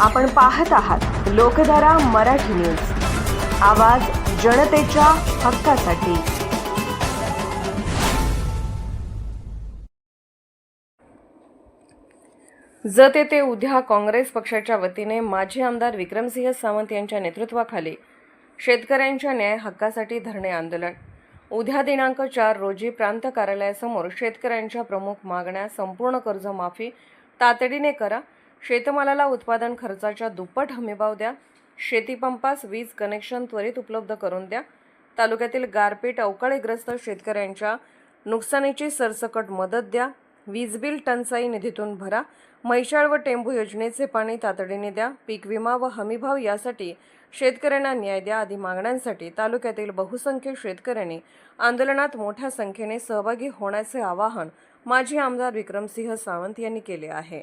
आपण पाहत आहात लोकधारा मराठी न्यूज. आवाज जनतेच्या हक्कासाठी. जत येथे उद्या काँग्रेस पक्षाच्या वतीने माजी आमदार विक्रमसिंह सावंत यांच्या नेतृत्वाखाली शेतकऱ्यांच्या न्याय हक्कासाठी धरणे आंदोलन. उद्या दिनांक चार रोजी प्रांत कार्यालयासमोर शेतकऱ्यांच्या प्रमुख मागण्या संपूर्ण कर्जमाफी तातडीने करा शेतमालाला उत्पादन खर्चाच्या दुप्पट हमीभाव द्या. शेतीपंपास वीज कनेक्शन त्वरित उपलब्ध करून द्या. तालुक्यातील गारपीट अवकाळीग्रस्त शेतकऱ्यांच्या नुकसानीची सरसकट मदत द्या. वीज बिल टंचाई निधीतून भरा. मैशाळ व टेंभू योजनेचे पाणी तातडीने द्या. पीक विमा व हमीभाव यासाठी शेतकऱ्यांना न्याय द्या आदी मागण्यांसाठी तालुक्यातील बहुसंख्य शेतकऱ्यांनी आंदोलनात मोठ्या संख्येने सहभागी होण्याचे आवाहन माजी आमदार विक्रमसिंह सावंत यांनी केले आहे.